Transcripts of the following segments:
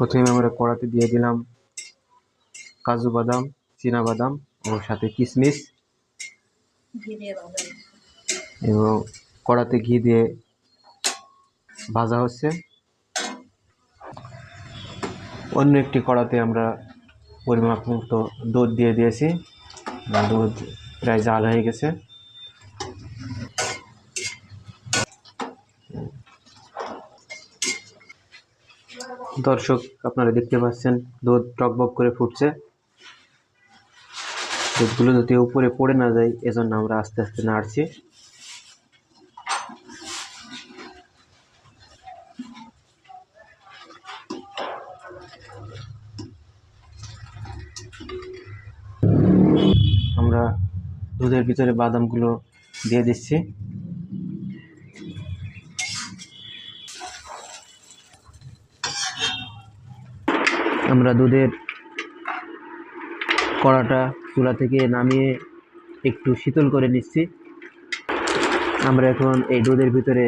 প্রথমে আমরা কড়াতে দিয়ে দিলাম কাজু বাদাম, চীনা বাদাম ও সাথে কিশমিশ। এবং কড়াতে ঘি দিয়ে ভাজা হচ্ছে। অন্য একটি কড়াতে আমরা পরিমাপ মতো দুধ দিয়ে দিয়েছি। দুধ প্রায় জাল হয়ে গেছে। দর্শক, আপনারা দেখতে পাচ্ছেন, দুধ টকবক করে ফুটছে। দুধগুলো যাতে উপরে পড়ে না যায়, এজন্য আমরা আস্তে আস্তে নাড়ছি। আমরা দুধের ভিতরে বাদামগুলো দিয়ে দিচ্ছি। আমরা দুধের কড়াটা চুলা থেকে নামিয়ে একটু শীতল করে নিচ্ছি। আমরা এখন এই দুধের ভিতরে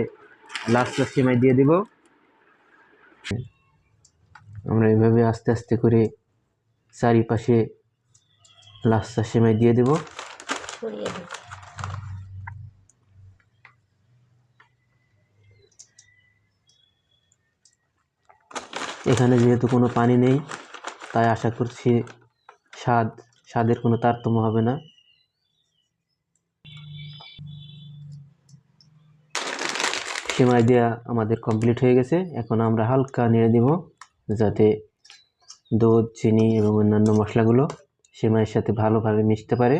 লাস্টার সেমাই দিয়ে দিব। আমরা এভাবে আস্তে আস্তে করে চারিপাশে লাস্টার সেমাই দিয়ে দেব। এখানে যেহেতু কোনো পানি নেই, তাই আশা করছি স্বাদ, স্বাদের কোনো তারতম্য হবে না। সেমাই দেওয়া আমাদের কমপ্লিট হয়ে গেছে। এখন আমরা হালকা নেড়ে দিব, যাতে দুধ, চিনি এবং অন্যান্য মশলাগুলো সেমাইয়ের সাথে ভালোভাবে মিশতে পারে।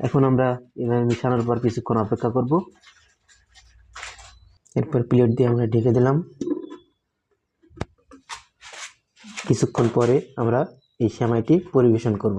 এখন আমরা এভাবে মিশানোর পর কিছুক্ষণ অপেক্ষা করব। এরপর প্লেট দিয়ে আমরা ঢেকে দিলাম। কিছুক্ষণ পরে আমরা এই সেমাইটি পরিবেশন করব।